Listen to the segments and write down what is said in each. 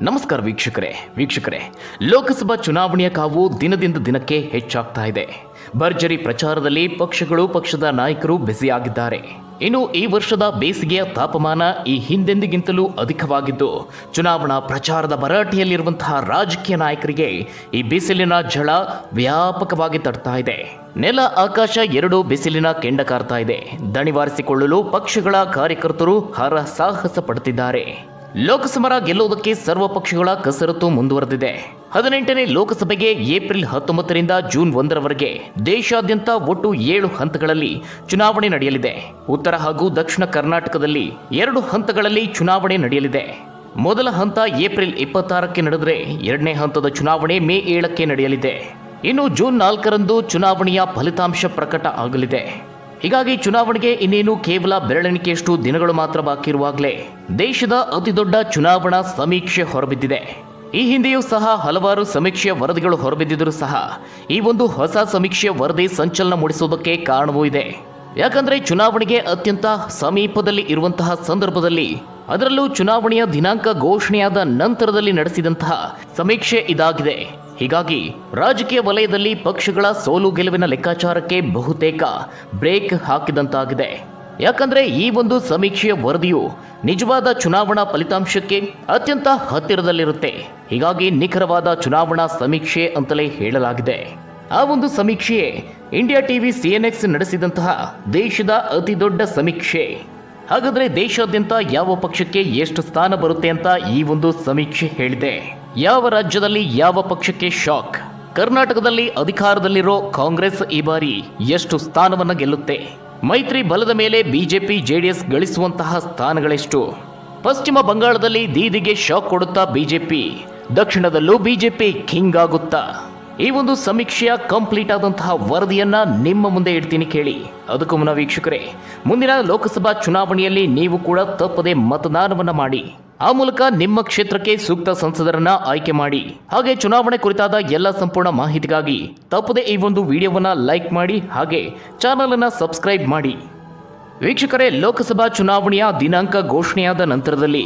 ನಮಸ್ಕಾರ ವೀಕ್ಷಕರೇ ವೀಕ್ಷಕರೇ. ಲೋಕಸಭಾ ಚುನಾವಣೆಯ ಕಾವು ದಿನದಿಂದ ದಿನಕ್ಕೆ ಹೆಚ್ಚಾಗ್ತಾ ಇದೆ. ಭರ್ಜರಿ ಪ್ರಚಾರದಲ್ಲಿ ಪಕ್ಷಗಳು, ಪಕ್ಷದ ನಾಯಕರು ಬ್ಯುಸಿಯಾಗಿದ್ದಾರೆ. ಇನ್ನು ಈ ವರ್ಷದ ಬೇಸಿಗೆಯ ತಾಪಮಾನ ಈ ಹಿಂದೆಂದಿಗಿಂತಲೂ ಅಧಿಕವಾಗಿದ್ದು, ಚುನಾವಣಾ ಪ್ರಚಾರದ ಭರಾಟೆಯಲ್ಲಿರುವಂತಹ ರಾಜಕೀಯ ನಾಯಕರಿಗೆ ಈ ಬಿಸಿಲಿನ ಝಳ ವ್ಯಾಪಕವಾಗಿ ತಡ್ತಾ ಇದೆ. ನೆಲ, ಆಕಾಶ ಎರಡು ಬಿಸಿಲಿನ ಕೆಂಡ ಕಾರ್ತಾ ಇದೆ. ದಣಿವಾರಿಸಿಕೊಳ್ಳಲು ಪಕ್ಷಗಳ ಕಾರ್ಯಕರ್ತರು ಹರಸಾಹಸ ಪಡುತ್ತಿದ್ದಾರೆ. ಲೋಕಸಭಾ ಗೆಲ್ಲುವುದಕ್ಕೆ ಸರ್ವ ಪಕ್ಷಗಳ ಕಸರತ್ತು ಮುಂದುವರೆದಿದೆ. ಹದಿನೆಂಟನೇ ಲೋಕಸಭೆಗೆ ಏಪ್ರಿಲ್ ಹತ್ತೊಂಬತ್ತರಿಂದ ಜೂನ್ ಒಂದರವರೆಗೆ ದೇಶಾದ್ಯಂತ ಒಟ್ಟು ಏಳು ಹಂತಗಳಲ್ಲಿ ಚುನಾವಣೆ ನಡೆಯಲಿದೆ. ಉತ್ತರ ಹಾಗೂ ದಕ್ಷಿಣ ಕರ್ನಾಟಕದಲ್ಲಿ ಎರಡು ಹಂತಗಳಲ್ಲಿ ಚುನಾವಣೆ ನಡೆಯಲಿದೆ. ಮೊದಲ ಹಂತ ಏಪ್ರಿಲ್ ಇಪ್ಪತ್ತಾರಕ್ಕೆ ನಡೆದರೆ ಎರಡನೇ ಹಂತದ ಚುನಾವಣೆ ಮೇ ಏಳಕ್ಕೆ ನಡೆಯಲಿದೆ. ಇನ್ನು ಜೂನ್ ನಾಲ್ಕರಂದು ಚುನಾವಣೆಯ ಫಲಿತಾಂಶ ಪ್ರಕಟ ಆಗಲಿದೆ. ಹೀಗಾಗಿ ಚುನಾವಣೆಗೆ ಇನ್ನೇನು ಕೇವಲ ಬೆರಳೆಣಿಕೆಯಷ್ಟು ದಿನಗಳು ಮಾತ್ರ ಬಾಕಿ ಇರುವಾಗಲೇ ದೇಶದ ಅತಿದೊಡ್ಡ ಚುನಾವಣಾ ಸಮೀಕ್ಷೆ ಹೊರಬಿದ್ದಿದೆ. ಈ ಹಿಂದೆಯೂ ಸಹ ಹಲವಾರು ಸಮೀಕ್ಷೆಯ ವರದಿಗಳು ಹೊರಬಿದ್ದಿದ್ದರೂ ಸಹ ಈ ಒಂದು ಹೊಸ ಸಮೀಕ್ಷೆಯ ವರದಿ ಸಂಚಲನ ಮೂಡಿಸುವುದಕ್ಕೆ ಕಾರಣವೂ ಇದೆ. ಯಾಕಂದ್ರೆ ಚುನಾವಣೆಗೆ ಅತ್ಯಂತ ಸಮೀಪದಲ್ಲಿ ಇರುವಂತಹ ಸಂದರ್ಭದಲ್ಲಿ ಅದರಲ್ಲೂ ಚುನಾವಣೆಯ ದಿನಾಂಕ ಘೋಷಣೆಯಾದ ನಂತರದಲ್ಲಿ ನಡೆಸಿದಂತಹ ಸಮೀಕ್ಷೆ ಇದಾಗಿದೆ. ಹೀಗಾಗಿ ರಾಜಕೀಯ ವಲಯದಲ್ಲಿ ಪಕ್ಷಗಳ ಸೋಲು ಗೆಲುವಿನ ಲೆಕ್ಕಾಚಾರಕ್ಕೆ ಬಹುತೇಕ ಬ್ರೇಕ್ ಹಾಕಿದಂತಾಗಿದೆ. ಯಾಕಂದ್ರೆ ಈ ಒಂದು ಸಮೀಕ್ಷೆಯ ವರದಿಯು ನಿಜವಾದ ಚುನಾವಣಾ ಫಲಿತಾಂಶಕ್ಕೆ ಅತ್ಯಂತ ಹತ್ತಿರದಲ್ಲಿರುತ್ತೆ. ಹೀಗಾಗಿ ನಿಖರವಾದ ಚುನಾವಣಾ ಸಮೀಕ್ಷೆ ಅಂತಲೇ ಹೇಳಲಾಗಿದೆ. ಆ ಒಂದು ಸಮೀಕ್ಷೆಯೇ ಇಂಡಿಯಾ ಟಿವಿ ಸಿಎನ್ಎಕ್ಸ್ ನಡೆಸಿದಂತಹ ದೇಶದ ಅತಿ ದೊಡ್ಡ ಸಮೀಕ್ಷೆ. ಹಾಗಾದ್ರೆ ದೇಶಾದ್ಯಂತ ಯಾವ ಪಕ್ಷಕ್ಕೆ ಎಷ್ಟು ಸ್ಥಾನ ಬರುತ್ತೆ ಅಂತ ಈ ಒಂದು ಸಮೀಕ್ಷೆ ಹೇಳಿದೆ. ಯಾವ ರಾಜ್ಯದಲ್ಲಿ ಯಾವ ಪಕ್ಷಕ್ಕೆ ಶಾಕ್? ಕರ್ನಾಟಕದಲ್ಲಿ ಅಧಿಕಾರದಲ್ಲಿರೋ ಕಾಂಗ್ರೆಸ್ ಈ ಬಾರಿ ಎಷ್ಟು ಸ್ಥಾನವನ್ನ ಗೆಲ್ಲುತ್ತೆ? ಮೈತ್ರಿ ಬಲದ ಮೇಲೆ ಬಿಜೆಪಿ, ಜೆಡಿಎಸ್ ಗಳಿಸುವಂತಹ ಸ್ಥಾನಗಳೆಷ್ಟು? ಪಶ್ಚಿಮ ಬಂಗಾಳದಲ್ಲಿ ದೀದಿಗೆ ಶಾಕ್ ಕೊಡುತ್ತಾ ಬಿಜೆಪಿ, ದಕ್ಷಿಣದಲ್ಲೂ ಬಿಜೆಪಿ ಕಿಂಗ್ ಆಗುತ್ತಾ? ಈ ಒಂದು ಸಮೀಕ್ಷೆಯ ಕಂಪ್ಲೀಟ್ ಆದಂತಹ ವರದಿಯನ್ನ ನಿಮ್ಮ ಮುಂದೆ ಇಡ್ತೀನಿ ಕೇಳಿ. ಅದಕ್ಕೂ ಮುನ್ನ ವೀಕ್ಷಕರೇ, ಮುಂದಿನ ಲೋಕಸಭಾ ಚುನಾವಣೆಯಲ್ಲಿ ನೀವು ಕೂಡ ತಪ್ಪದೆ ಮತದಾನವನ್ನ ಮಾಡಿ. ಆ ಮೂಲಕ ನಿಮ್ಮ ಕ್ಷೇತ್ರಕ್ಕೆ ಸೂಕ್ತ ಸಂಸದರನ್ನ ಆಯ್ಕೆ ಮಾಡಿ. ಹಾಗೆ ಚುನಾವಣೆ ಕುರಿತಾದ ಎಲ್ಲ ಸಂಪೂರ್ಣ ಮಾಹಿತಿಗಾಗಿ ತಪ್ಪದೆ ಈ ಒಂದು ವಿಡಿಯೋವನ್ನ ಲೈಕ್ ಮಾಡಿ ಹಾಗೆ ಚಾನಲ್ ಅನ್ನ ಸಬ್ಸ್ಕ್ರೈಬ್ ಮಾಡಿ. ವೀಕ್ಷಕರೇ, ಲೋಕಸಭಾ ಚುನಾವಣೆಯ ದಿನಾಂಕ ಘೋಷಣೆಯಾದ ನಂತರದಲ್ಲಿ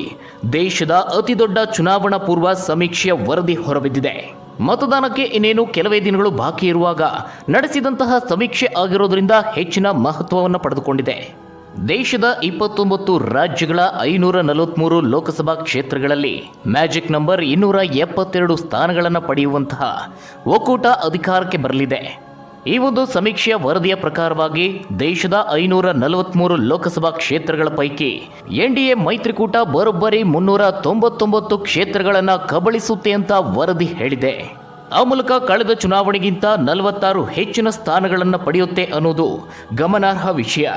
ದೇಶದ ಅತಿದೊಡ್ಡ ಚುನಾವಣಾ ಪೂರ್ವ ಸಮೀಕ್ಷೆಯ ವರದಿ ಹೊರಬಿದ್ದಿದೆ. ಮತದಾನಕ್ಕೆ ಇನ್ನೇನು ಕೆಲವೇ ದಿನಗಳು ಬಾಕಿ ಇರುವಾಗ ನಡೆಸಿದಂತಹ ಸಮೀಕ್ಷೆ ಆಗಿರೋದ್ರಿಂದ ಹೆಚ್ಚಿನ ಮಹತ್ವವನ್ನು ಪಡೆದುಕೊಂಡಿದೆ. ದೇಶದ ಇಪ್ಪತ್ತೊಂಬತ್ತು ರಾಜ್ಯಗಳ ಐನೂರ ನಲವತ್ಮೂರು ಲೋಕಸಭಾ ಕ್ಷೇತ್ರಗಳಲ್ಲಿ ಮ್ಯಾಜಿಕ್ ನಂಬರ್ ಇನ್ನೂರ ಎಪ್ಪತ್ತೆರಡು ಸ್ಥಾನಗಳನ್ನು ಪಡೆಯುವಂತಹ ಒಕ್ಕೂಟ ಅಧಿಕಾರಕ್ಕೆ ಬರಲಿದೆ. ಈ ಒಂದು ಸಮೀಕ್ಷೆಯ ವರದಿಯ ಪ್ರಕಾರವಾಗಿ ದೇಶದ ಐನೂರ ನಲವತ್ಮೂರು ಲೋಕಸಭಾ ಕ್ಷೇತ್ರಗಳ ಪೈಕಿ ಎನ್ಡಿಎ ಮೈತ್ರಿಕೂಟ ಬರೋಬ್ಬರಿ ಮುನ್ನೂರ ತೊಂಬತ್ತೊಂಬತ್ತು ಕ್ಷೇತ್ರಗಳನ್ನು ಕಬಳಿಸುತ್ತೆ ಅಂತ ವರದಿ ಹೇಳಿದೆ. ಆ ಮೂಲಕ ಕಳೆದ ಚುನಾವಣೆಗಿಂತ ನಲವತ್ತಾರು ಹೆಚ್ಚಿನ ಸ್ಥಾನಗಳನ್ನು ಪಡೆಯುತ್ತೆ ಅನ್ನೋದು ಗಮನಾರ್ಹ ವಿಷಯ.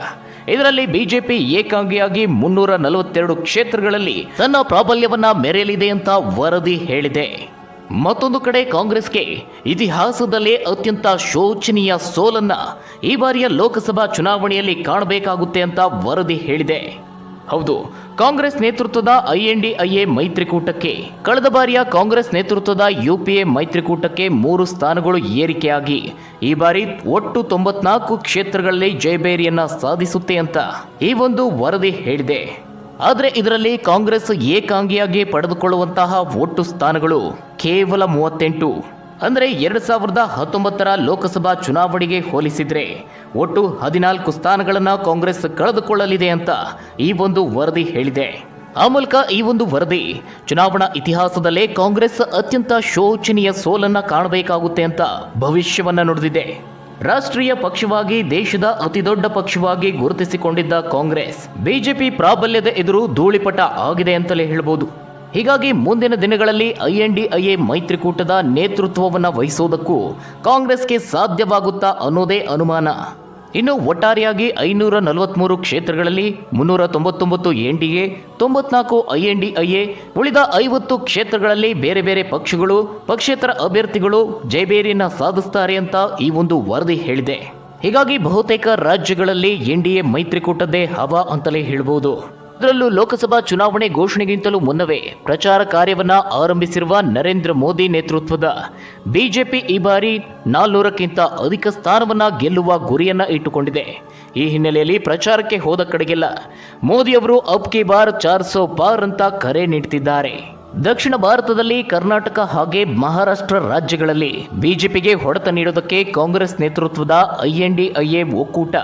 ಇದರಲ್ಲಿ ಬಿಜೆಪಿ ಏಕಾಂಗಿಯಾಗಿ ಮುನ್ನೂರ ನಲವತ್ತೆರಡು ಕ್ಷೇತ್ರಗಳಲ್ಲಿ ತನ್ನ ಪ್ರಾಬಲ್ಯವನ್ನ ಮೆರೆಯಲಿದೆ ಅಂತ ವರದಿ ಹೇಳಿದೆ. ಮತ್ತೊಂದು ಕಡೆ ಕಾಂಗ್ರೆಸ್ಗೆ ಇತಿಹಾಸದಲ್ಲೇ ಅತ್ಯಂತ ಶೋಚನೀಯ ಸೋಲನ್ನ ಈ ಬಾರಿಯ ಲೋಕಸಭಾ ಚುನಾವಣೆಯಲ್ಲಿ ಕಾಣಬೇಕಾಗುತ್ತೆ ಅಂತ ವರದಿ ಹೇಳಿದೆ. ಹೌದು, ಕಾಂಗ್ರೆಸ್ ನೇತೃತ್ವದ ಐಎನ್ಡಿಐಎ ಮೈತ್ರಿಕೂಟಕ್ಕೆ, ಕಳೆದ ಬಾರಿಯ ಕಾಂಗ್ರೆಸ್ ನೇತೃತ್ವದ ಯುಪಿಎ ಮೈತ್ರಿಕೂಟಕ್ಕೆ ಮೂರು ಸ್ಥಾನಗಳು ಏರಿಕೆಯಾಗಿ, ಈ ಬಾರಿ ಒಟ್ಟು ತೊಂಬತ್ನಾಲ್ಕು ಕ್ಷೇತ್ರಗಳಲ್ಲಿ ಜಯಬೇರಿಯನ್ನ ಸಾಧಿಸುತ್ತೆ ಅಂತ ಈ ಒಂದು ವರದಿ ಹೇಳಿದೆ. ಆದರೆ ಇದರಲ್ಲಿ ಕಾಂಗ್ರೆಸ್ ಏಕಾಂಗಿಯಾಗಿ ಪಡೆದುಕೊಳ್ಳುವಂತಹ ಒಟ್ಟು ಸ್ಥಾನಗಳು ಕೇವಲ ಮೂವತ್ತೆಂಟು. ಅಂದರೆ ಎರಡು ಸಾವಿರದ ಹತ್ತೊಂಬತ್ತರ ಲೋಕಸಭಾ ಚುನಾವಣೆಗೆ ಹೋಲಿಸಿದರೆ ಒಟ್ಟು ಹದಿನಾಲ್ಕು ಸ್ಥಾನಗಳನ್ನು ಕಾಂಗ್ರೆಸ್ ಕಳೆದುಕೊಳ್ಳಲಿದೆ ಅಂತ ಈ ಒಂದು ವರದಿ ಹೇಳಿದೆ. ಆ ಮೂಲಕ ಈ ಒಂದು ವರದಿ, ಚುನಾವಣಾ ಇತಿಹಾಸದಲ್ಲೇ ಕಾಂಗ್ರೆಸ್ ಅತ್ಯಂತ ಶೋಚನೀಯ ಸೋಲನ್ನ ಕಾಣಬೇಕಾಗುತ್ತೆ ಅಂತ ಭವಿಷ್ಯವನ್ನ ನುಡಿದಿದೆ. ರಾಷ್ಟ್ರೀಯ ಪಕ್ಷವಾಗಿ, ದೇಶದ ಅತಿದೊಡ್ಡ ಪಕ್ಷವಾಗಿ ಗುರುತಿಸಿಕೊಂಡಿದ್ದ ಕಾಂಗ್ರೆಸ್, ಬಿಜೆಪಿ ಪ್ರಾಬಲ್ಯದ ಎದುರು ಧೂಳಿಪಟ ಆಗಿದೆ ಅಂತಲೇ ಹೇಳ್ಬೋದು. ಹೀಗಾಗಿ ಮುಂದಿನ ದಿನಗಳಲ್ಲಿ ಐಎನ್ಡಿಐಎ ಮೈತ್ರಿಕೂಟದ ನೇತೃತ್ವವನ್ನು ವಹಿಸೋದಕ್ಕೂ ಕಾಂಗ್ರೆಸ್ಗೆ ಸಾಧ್ಯವಾಗುತ್ತಾ ಅನ್ನೋದೇ ಅನುಮಾನ. ಇನ್ನು ಒಟ್ಟಾರೆಯಾಗಿ ಐನೂರ ನಲವತ್ಮೂರು ಕ್ಷೇತ್ರಗಳಲ್ಲಿ ಮುನ್ನೂರ ತೊಂಬತ್ತೊಂಬತ್ತು ಎನ್ ಡಿ ಎ, ತೊಂಬತ್ನಾಲ್ಕು I N D I A, ಉಳಿದ ಐವತ್ತು ಕ್ಷೇತ್ರಗಳಲ್ಲಿ ಬೇರೆ ಬೇರೆ ಪಕ್ಷಗಳು, ಪಕ್ಷೇತರ ಅಭ್ಯರ್ಥಿಗಳು ಜಯಬೇರಿಯನ್ನ ಸಾಧಿಸ್ತಾರೆ ಅಂತ ಈ ಒಂದು ವರದಿ ಹೇಳಿದೆ. ಹೀಗಾಗಿ ಬಹುತೇಕ ರಾಜ್ಯಗಳಲ್ಲಿ ಎನ್ ಡಿ ಎ ಮೈತ್ರಿಕೂಟದ್ದೇ ಹವಾ ಅಂತಲೇ ಹೇಳ್ಬೋದು. ಅದರಲ್ಲೂ ಲೋಕಸಭಾ ಚುನಾವಣೆ ಘೋಷಣೆಗಿಂತಲೂ ಮುನ್ನವೇ ಪ್ರಚಾರ ಕಾರ್ಯವನ್ನ ಆರಂಭಿಸಿರುವ ನರೇಂದ್ರ ಮೋದಿ ನೇತೃತ್ವದ ಬಿಜೆಪಿ ಈ ಬಾರಿ ನಾಲ್ನೂರಕ್ಕಿಂತ ಅಧಿಕ ಸ್ಥಾನವನ್ನ ಗೆಲ್ಲುವ ಗುರಿಯನ್ನ ಇಟ್ಟುಕೊಂಡಿದೆ. ಈ ಹಿನ್ನೆಲೆಯಲ್ಲಿ ಪ್ರಚಾರಕ್ಕೆ ಹೋದ ಕಡೆಗೆಲ್ಲ ಮೋದಿ ಅವರು ಅಬ್ ಕಿ ಬಾರ್ ಚಾರ್ ಸೋ ಪಾರ್ ಅಂತ ಕರೆ ನೀಡುತ್ತಿದ್ದಾರೆ ದಕ್ಷಿಣ ಭಾರತದಲ್ಲಿ ಕರ್ನಾಟಕ ಹಾಗೆ ಮಹಾರಾಷ್ಟ್ರ ರಾಜ್ಯಗಳಲ್ಲಿ ಬಿಜೆಪಿಗೆ ಹೊಡೆತ ನೀಡೋದಕ್ಕೆ ಕಾಂಗ್ರೆಸ್ ನೇತೃತ್ವದ ಐಎನ್ಡಿಐಎ ಒಕ್ಕೂಟ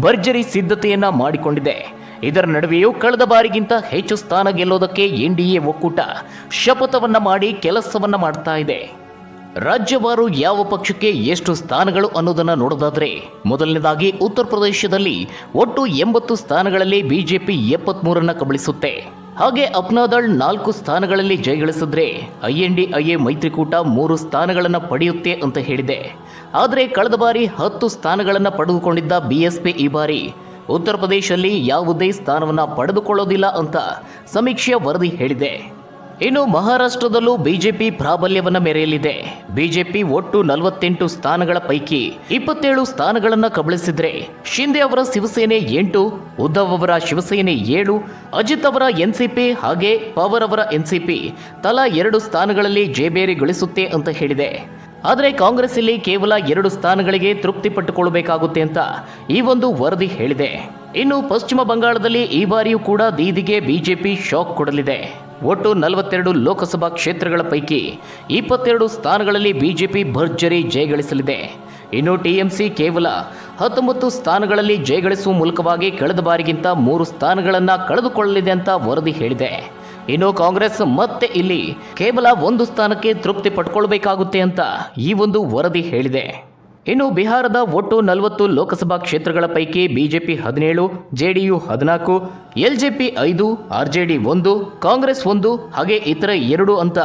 ಭರ್ಜರಿ ಸಿದ್ಧತೆಯನ್ನ ಮಾಡಿಕೊಂಡಿದೆ. ಇದರ ನಡುವೆಯೂ ಕಳೆದ ಬಾರಿಗಿಂತ ಹೆಚ್ಚು ಸ್ಥಾನ ಗೆಲ್ಲೋದಕ್ಕೆ ಎನ್ ಡಿ ಎ ಒಕ್ಕೂಟ ಶಪಥವನ್ನ ಮಾಡಿ ಕೆಲಸವನ್ನ ಮಾಡ್ತಾ ಇದೆ. ರಾಜ್ಯವಾರು ಯಾವ ಪಕ್ಷಕ್ಕೆ ಎಷ್ಟು ಸ್ಥಾನಗಳು ಅನ್ನೋದನ್ನ ನೋಡೋದಾದ್ರೆ, ಮೊದಲನೇದಾಗಿ ಉತ್ತರ ಪ್ರದೇಶದಲ್ಲಿ ಒಟ್ಟು ಎಂಬತ್ತು ಸ್ಥಾನಗಳಲ್ಲಿ ಬಿಜೆಪಿ ಎಪ್ಪತ್ಮೂರನ್ನು ಕಬಳಿಸುತ್ತೆ. ಹಾಗೆ ಅಪ್ನಾದಳ್ ನಾಲ್ಕು ಸ್ಥಾನಗಳಲ್ಲಿ ಜಯಗಳಿಸಿದ್ರೆ ಐಎನ್ಡಿಐಎ ಮೈತ್ರಿಕೂಟ ಮೂರು ಸ್ಥಾನಗಳನ್ನು ಪಡೆಯುತ್ತೆ ಅಂತ ಹೇಳಿದೆ. ಆದರೆ ಕಳೆದ ಬಾರಿ ಹತ್ತು ಸ್ಥಾನಗಳನ್ನು ಪಡೆದುಕೊಂಡಿದ್ದ ಬಿಎಸ್ಪಿ ಈ ಬಾರಿ ಉತ್ತರ ಪ್ರದೇಶದಲ್ಲಿ ಯಾವುದೇ ಸ್ಥಾನವನ್ನ ಪಡೆದುಕೊಳ್ಳೋದಿಲ್ಲ ಅಂತ ಸಮೀಕ್ಷೆಯ ವರದಿ ಹೇಳಿದೆ. ಇನ್ನು ಮಹಾರಾಷ್ಟ್ರದಲ್ಲೂ ಬಿಜೆಪಿ ಪ್ರಾಬಲ್ಯವನ್ನ ಮೆರೆಯಲಿದೆ. ಬಿಜೆಪಿ ಒಟ್ಟು ನಲವತ್ತೆಂಟು ಸ್ಥಾನಗಳ ಪೈಕಿ ಇಪ್ಪತ್ತೇಳು ಸ್ಥಾನಗಳನ್ನ ಕಬಳಿಸಿದ್ರೆ ಶಿಂದೆ ಅವರ ಶಿವಸೇನೆ ಎಂಟು, ಉದ್ಧವ್ ಅವರ ಶಿವಸೇನೆ ಏಳು, ಅಜಿತ್ ಅವರ ಎನ್ಸಿಪಿ ಹಾಗೆ ಪವರ್ ಅವರ ಎನ್ಸಿಪಿ ತಲಾ ಎರಡು ಸ್ಥಾನಗಳಲ್ಲಿ ಜೇಬೇರಿ ಗಳಿಸುತ್ತೆ ಅಂತ ಹೇಳಿದೆ. ಆದರೆ ಕಾಂಗ್ರೆಸ್ ಇಲ್ಲಿ ಕೇವಲ ಎರಡು ಸ್ಥಾನಗಳಿಗೆ ತೃಪ್ತಿ ಪಟ್ಟುಕೊಳ್ಳಬೇಕಾಗುತ್ತೆ ಅಂತ ಈ ಒಂದು ವರದಿ ಹೇಳಿದೆ. ಇನ್ನು ಪಶ್ಚಿಮ ಬಂಗಾಳದಲ್ಲಿ ಈ ಬಾರಿಯೂ ಕೂಡ ದೀದಿಗೆ ಬಿಜೆಪಿ ಶಾಕ್ ಕೊಡಲಿದೆ. ಒಟ್ಟು ನಲವತ್ತೆರಡು ಲೋಕಸಭಾ ಕ್ಷೇತ್ರಗಳ ಪೈಕಿ ಇಪ್ಪತ್ತೆರಡು ಸ್ಥಾನಗಳಲ್ಲಿ ಬಿಜೆಪಿ ಭರ್ಜರಿ ಜಯಗಳಿಸಲಿದೆ. ಇನ್ನು ಟಿಎಂಸಿ ಕೇವಲ ಹತ್ತೊಂಬತ್ತು ಸ್ಥಾನಗಳಲ್ಲಿ ಜಯಗಳಿಸುವ ಮೂಲಕವಾಗಿ ಕಳೆದ ಬಾರಿಗಿಂತ ಮೂರು ಸ್ಥಾನಗಳನ್ನು ಕಳೆದುಕೊಳ್ಳಲಿದೆ ಅಂತ ವರದಿ ಹೇಳಿದೆ. ಇನ್ನು ಕಾಂಗ್ರೆಸ್ ಮತ್ತೆ ಇಲ್ಲಿ ಕೇವಲ ಒಂದು ಸ್ಥಾನಕ್ಕೆ ತೃಪ್ತಿ ಪಡ್ಕೊಳ್ಬೇಕಾಗುತ್ತೆ ಅಂತ ಈ ಒಂದು ವರದಿ ಹೇಳಿದೆ. ಇನ್ನು ಬಿಹಾರದ ಒಟ್ಟು ನಲವತ್ತು ಲೋಕಸಭಾ ಕ್ಷೇತ್ರಗಳ ಪೈಕಿ ಬಿಜೆಪಿ ಹದಿನೇಳು, ಜೆಡಿಯು ಹದಿನಾಲ್ಕು, ಎಲ್ಜೆಪಿ ಐದು, ಆರ್ಜೆಡಿ ಒಂದು, ಕಾಂಗ್ರೆಸ್ ಒಂದು, ಹಾಗೆ ಇತರ ಎರಡು ಅಂತ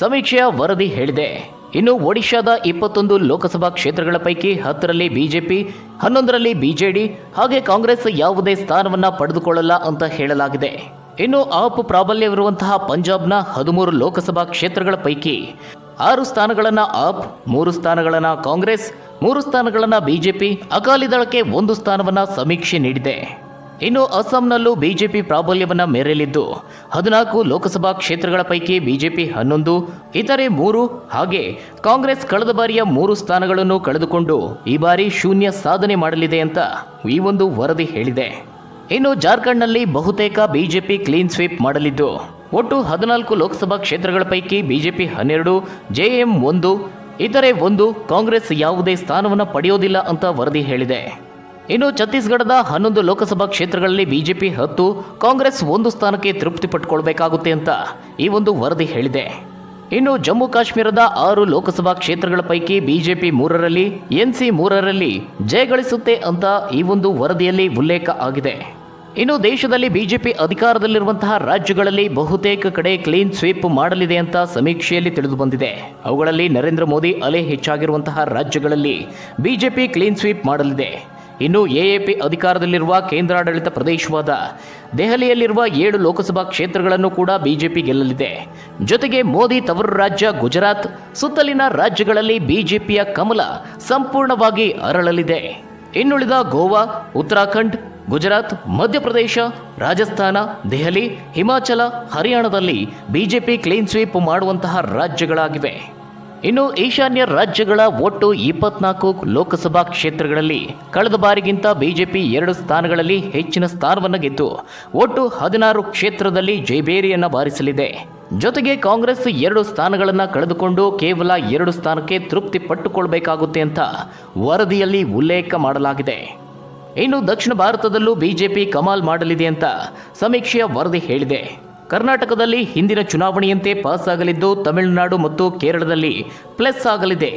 ಸಮೀಕ್ಷೆಯ ವರದಿ ಹೇಳಿದೆ. ಇನ್ನು ಒಡಿಶಾದ ಇಪ್ಪತ್ತೊಂದು ಲೋಕಸಭಾ ಕ್ಷೇತ್ರಗಳ ಪೈಕಿ ಹತ್ತರಲ್ಲಿ ಬಿಜೆಪಿ, ಹನ್ನೊಂದರಲ್ಲಿ ಬಿಜೆಡಿ, ಹಾಗೆ ಕಾಂಗ್ರೆಸ್ ಯಾವುದೇ ಸ್ಥಾನವನ್ನ ಪಡೆದುಕೊಳ್ಳಲ್ಲ ಅಂತ ಹೇಳಲಾಗಿದೆ. ಇನ್ನು ಆಪ್ ಪ್ರಾಬಲ್ಯವಿರುವಂತಹ ಪಂಜಾಬ್ನ ಹದಿಮೂರು ಲೋಕಸಭಾ ಕ್ಷೇತ್ರಗಳ ಪೈಕಿ ಆರು ಸ್ಥಾನಗಳನ್ನ ಆಪ್, ಮೂರು ಸ್ಥಾನಗಳನ್ನ ಕಾಂಗ್ರೆಸ್, ಮೂರು ಸ್ಥಾನಗಳನ್ನ ಬಿಜೆಪಿ, ಅಕಾಲಿ ದಳಕ್ಕೆ ಒಂದು ಸ್ಥಾನವನ್ನ ಸಮೀಕ್ಷೆ ನೀಡಿದೆ. ಇನ್ನು ಅಸ್ಸಾಂನಲ್ಲೂ ಬಿಜೆಪಿ ಪ್ರಾಬಲ್ಯವನ್ನ ಮೇರೆಯಲಿದ್ದು ಹದಿನಾಲ್ಕು ಲೋಕಸಭಾ ಕ್ಷೇತ್ರಗಳ ಪೈಕಿ ಬಿಜೆಪಿ ಹನ್ನೊಂದು, ಇತರೆ ಮೂರು, ಹಾಗೆ ಕಾಂಗ್ರೆಸ್ ಕಳೆದ ಬಾರಿಯ ಮೂರು ಸ್ಥಾನಗಳನ್ನು ಕಳೆದುಕೊಂಡು ಈ ಬಾರಿ ಶೂನ್ಯ ಸಾಧನೆ ಮಾಡಲಿದೆ ಅಂತ ಈ ಒಂದು ವರದಿ ಹೇಳಿದೆ. ಇನ್ನು ಜಾರ್ಖಂಡ್ನಲ್ಲಿ ಬಹುತೇಕ ಬಿಜೆಪಿ ಕ್ಲೀನ್ ಸ್ವೀಪ್ ಮಾಡಲಿದ್ದು, ಒಟ್ಟು ಹದಿನಾಲ್ಕು ಲೋಕಸಭಾ ಕ್ಷೇತ್ರಗಳ ಪೈಕಿ ಬಿಜೆಪಿ ಹನ್ನೆರಡು, ಜೆಎಂ ಒಂದು, ಇತರೆ ಒಂದು ಕಾಂಗ್ರೆಸ್ ಯಾವುದೇ ಸ್ಥಾನವನ್ನು ಪಡೆಯೋದಿಲ್ಲ ಅಂತ ವರದಿ ಹೇಳಿದೆ. ಇನ್ನು ಛತ್ತೀಸ್ಗಢದ ಹನ್ನೊಂದು ಲೋಕಸಭಾ ಕ್ಷೇತ್ರಗಳಲ್ಲಿ ಬಿಜೆಪಿ ಹತ್ತು, ಕಾಂಗ್ರೆಸ್ ಒಂದು ಸ್ಥಾನಕ್ಕೆ ತೃಪ್ತಿ ಪಟ್ಟುಕೊಳ್ಬೇಕಾಗುತ್ತೆ ಅಂತ ಈ ಒಂದು ವರದಿ ಹೇಳಿದೆ. ಇನ್ನು ಜಮ್ಮು ಕಾಶ್ಮೀರದ ಆರು ಲೋಕಸಭಾ ಕ್ಷೇತ್ರಗಳ ಪೈಕಿ ಬಿಜೆಪಿ ಮೂರರಲ್ಲಿ, ಎನ್ಸಿ ಮೂರರಲ್ಲಿ ಜಯಗಳಿಸುತ್ತೆ ಅಂತ ಈ ಒಂದು ವರದಿಯಲ್ಲಿ ಉಲ್ಲೇಖ ಆಗಿದೆ. ಇನ್ನು ದೇಶದಲ್ಲಿ ಬಿಜೆಪಿ ಅಧಿಕಾರದಲ್ಲಿರುವಂತಹ ರಾಜ್ಯಗಳಲ್ಲಿ ಬಹುತೇಕ ಕಡೆ ಕ್ಲೀನ್ ಸ್ವೀಪ್ ಮಾಡಲಿದೆ ಅಂತ ಸಮೀಕ್ಷೆಯಲ್ಲಿ ತಿಳಿದು ಬಂದಿದೆ. ಅವುಗಳಲ್ಲಿ ನರೇಂದ್ರ ಮೋದಿ ಅಲೆ ಹೆಚ್ಚಾಗಿರುವಂತಹ ರಾಜ್ಯಗಳಲ್ಲಿ ಬಿಜೆಪಿ ಕ್ಲೀನ್ ಸ್ವೀಪ್ ಮಾಡಲಿದೆ. ಇನ್ನು ಎಎಪಿ ಅಧಿಕಾರದಲ್ಲಿರುವ ಕೇಂದ್ರಾಡಳಿತ ಪ್ರದೇಶವಾದ ದೆಹಲಿಯಲ್ಲಿರುವ ಏಳು ಲೋಕಸಭಾ ಕ್ಷೇತ್ರಗಳನ್ನು ಕೂಡ ಬಿಜೆಪಿ ಗೆಲ್ಲಲಿದೆ. ಜೊತೆಗೆ ಮೋದಿ ತವರು ರಾಜ್ಯ ಗುಜರಾತ್ ಸುತ್ತಲಿನ ರಾಜ್ಯಗಳಲ್ಲಿ ಬಿಜೆಪಿಯ ಕಮಲ ಸಂಪೂರ್ಣವಾಗಿ ಅರಳಲಿದೆ. ಇನ್ನುಳಿದ ಗೋವಾ, ಉತ್ತರಾಖಂಡ್ ಗುಜರಾತ್, ಮಧ್ಯಪ್ರದೇಶ, ರಾಜಸ್ಥಾನ, ದೆಹಲಿ, ಹಿಮಾಚಲ, ಹರಿಯಾಣದಲ್ಲಿ ಬಿಜೆಪಿ ಕ್ಲೀನ್ ಸ್ವೀಪ್ ಮಾಡುವಂತಹ ರಾಜ್ಯಗಳಾಗಿವೆ. ಇನ್ನು ಈಶಾನ್ಯ ರಾಜ್ಯಗಳ ಒಟ್ಟು ಇಪ್ಪತ್ನಾಲ್ಕು ಲೋಕಸಭಾ ಕ್ಷೇತ್ರಗಳಲ್ಲಿ ಕಳೆದ ಬಾರಿಗಿಂತ ಬಿಜೆಪಿ ಎರಡು ಸ್ಥಾನಗಳಲ್ಲಿ ಹೆಚ್ಚಿನ ಸ್ಥಾನವನ್ನು ಗೆದ್ದು ಒಟ್ಟು ಹದಿನಾರು ಕ್ಷೇತ್ರದಲ್ಲಿ ಜೈಬೇರಿಯನ್ನು ಬಾರಿಸಲಿದೆ. ಜೊತೆಗೆ ಕಾಂಗ್ರೆಸ್ ಎರಡು ಸ್ಥಾನಗಳನ್ನು ಕಳೆದುಕೊಂಡು ಕೇವಲ ಎರಡು ಸ್ಥಾನಕ್ಕೆ ತೃಪ್ತಿ ಪಟ್ಟುಕೊಳ್ಬೇಕಾಗುತ್ತೆ ಅಂತ ವರದಿಯಲ್ಲಿ ಉಲ್ಲೇಖ ಮಾಡಲಾಗಿದೆ. ಇನ್ನು ದಕ್ಷಿಣ ಭಾರತದಲ್ಲೂ ಬಿಜೆಪಿ ಕಮಾಲ್ ಮಾಡಲಿದೆ ಅಂತ ಸಮೀಕ್ಷೆಯ ವರದಿ ಹೇಳಿದೆ. ಕರ್ನಾಟಕದಲ್ಲಿ ಹಿಂದಿನ ಚುನಾವಣೆಯಂತೆ ಪಾಸ್ ಆಗಲಿದ್ದು ತಮಿಳುನಾಡು ಮತ್ತು ಕೇರಳದಲ್ಲಿ ಪ್ಲಸ್ ಆಗಲಿದೆ.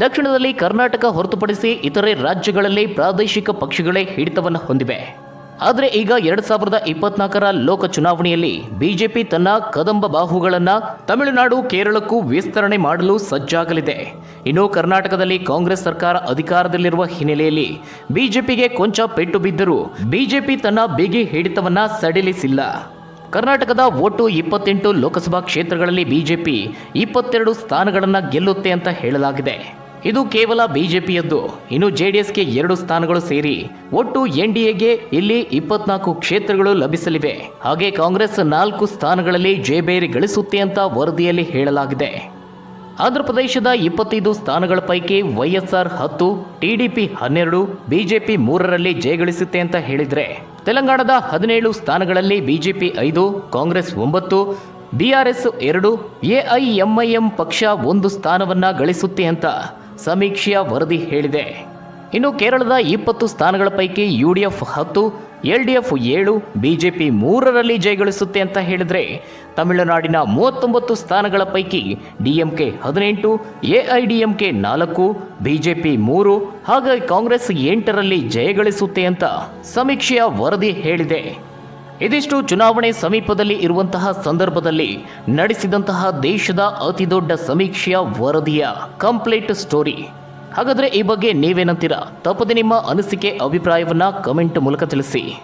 ದಕ್ಷಿಣದಲ್ಲಿ ಕರ್ನಾಟಕ ಹೊರತುಪಡಿಸಿ ಇತರೆ ರಾಜ್ಯಗಳಲ್ಲಿ ಪ್ರಾದೇಶಿಕ ಪಕ್ಷಗಳೇ ಹಿಡಿತವನ್ನು ಹೊಂದಿವೆ. ಆದರೆ ಈಗ ಎರಡ್ ಸಾವಿರದ ಇಪ್ಪತ್ನಾಲ್ಕರ ಲೋಕ ಚುನಾವಣೆಯಲ್ಲಿ ಬಿಜೆಪಿ ತನ್ನ ಕದಂಬ ಬಾಹುಗಳನ್ನು ತಮಿಳುನಾಡು, ಕೇರಳಕ್ಕೂ ವಿಸ್ತರಣೆ ಮಾಡಲು ಸಜ್ಜಾಗಲಿದೆ. ಇನ್ನು ಕರ್ನಾಟಕದಲ್ಲಿ ಕಾಂಗ್ರೆಸ್ ಸರ್ಕಾರ ಅಧಿಕಾರದಲ್ಲಿರುವ ಹಿನ್ನೆಲೆಯಲ್ಲಿ ಬಿಜೆಪಿಗೆ ಕೊಂಚ ಪೆಟ್ಟು ಬಿದ್ದರೂ ಬಿಜೆಪಿ ತನ್ನ ಬಿಗಿ ಹಿಡಿತವನ್ನ ಸಡಿಲಿಸಿಲ್ಲ. ಕರ್ನಾಟಕದ ಒಟ್ಟು ಇಪ್ಪತ್ತೆಂಟು ಲೋಕಸಭಾ ಕ್ಷೇತ್ರಗಳಲ್ಲಿ ಬಿಜೆಪಿ ಇಪ್ಪತ್ತೆರಡು ಸ್ಥಾನಗಳನ್ನು ಗೆಲ್ಲುತ್ತೆ ಅಂತ ಹೇಳಲಾಗಿದೆ. ಇದು ಕೇವಲ ಬಿಜೆಪಿಯದ್ದು. ಇನ್ನು ಜೆಡಿಎಸ್ಗೆ ಎರಡು ಸ್ಥಾನಗಳು ಸೇರಿ ಒಟ್ಟು ಎನ್ ಡಿಎಗೆ ಇಲ್ಲಿ ಇಪ್ಪತ್ನಾಲ್ಕು ಕ್ಷೇತ್ರಗಳು ಲಭಿಸಲಿವೆ. ಹಾಗೆ ಕಾಂಗ್ರೆಸ್ ನಾಲ್ಕು ಸ್ಥಾನಗಳಲ್ಲಿ ಜಯಬೇರಿ ಗಳಿಸುತ್ತೆ ಅಂತ ವರದಿಯಲ್ಲಿ ಹೇಳಲಾಗಿದೆ. ಆಂಧ್ರಪ್ರದೇಶದ ಇಪ್ಪತ್ತೈದು ಸ್ಥಾನಗಳ ಪೈಕಿ ವೈಎಸ್ಆರ್ ಹತ್ತು ಟಿಡಿಪಿ ಹನ್ನೆರಡು, ಬಿಜೆಪಿ ಮೂರರಲ್ಲಿ ಜಯಗಳಿಸುತ್ತೆ ಅಂತ ಹೇಳಿದರೆ. ತೆಲಂಗಾಣದ ಹದಿನೇಳು ಸ್ಥಾನಗಳಲ್ಲಿ ಬಿಜೆಪಿ ಐದು, ಕಾಂಗ್ರೆಸ್ ಒಂಬತ್ತು ಬಿಆರ್ಎಸ್ ಎರಡು ಎಐಎಂಐಎಂ ಪಕ್ಷ ಒಂದು ಸ್ಥಾನವನ್ನ ಗಳಿಸುತ್ತೆ ಅಂತ ಸಮೀಕ್ಷೆಯ ವರದಿ ಹೇಳಿದೆ. ಇನ್ನು ಕೇರಳದ ಇಪ್ಪತ್ತು ಸ್ಥಾನಗಳ ಪೈಕಿ ಯುಡಿಎಫ್ ಹತ್ತು ಎಲ್ಡಿಎಫ್ ಏಳು ಬಿಜೆಪಿ ಮೂರರಲ್ಲಿ ಜಯಗಳಿಸುತ್ತೆ ಅಂತ ಹೇಳಿದರೆ ತಮಿಳುನಾಡಿನ ಮೂವತ್ತೊಂಬತ್ತು ಸ್ಥಾನಗಳ ಪೈಕಿ ಡಿಎಂಕೆ ಹದಿನೆಂಟು ಎಐಡಿಎಂಕೆ ನಾಲ್ಕು ಬಿಜೆಪಿ ಮೂರು, ಹಾಗಾಗಿ ಕಾಂಗ್ರೆಸ್ ಎಂಟರಲ್ಲಿ ಜಯಗಳಿಸುತ್ತೆ ಅಂತ ಸಮೀಕ್ಷೆಯ ವರದಿ ಹೇಳಿದೆ. ಇದಿಷ್ಟು ಚುನಾವಣೆ ಸಮೀಪದಲ್ಲಿ ಇರುವಂತಹ ಸಂದರ್ಭದಲ್ಲಿ ನಡೆಸಿದಂತಹ ದೇಶದ ಅತಿದೊಡ್ಡ ಸಮೀಕ್ಷೆಯ ವರದಿಯ ಕಂಪ್ಲೀಟ್ ಸ್ಟೋರಿ. ಹಾಗಾದ್ರೆ ಈ ಬಗ್ಗೆ ನೀವೇನಂತೀರಾ? ತಪ್ಪದೆ ನಿಮ್ಮ ಅನಿಸಿಕೆ, ಅಭಿಪ್ರಾಯವನ್ನ ಕಮೆಂಟ್ ಮೂಲಕ ತಿಳಿಸಿ.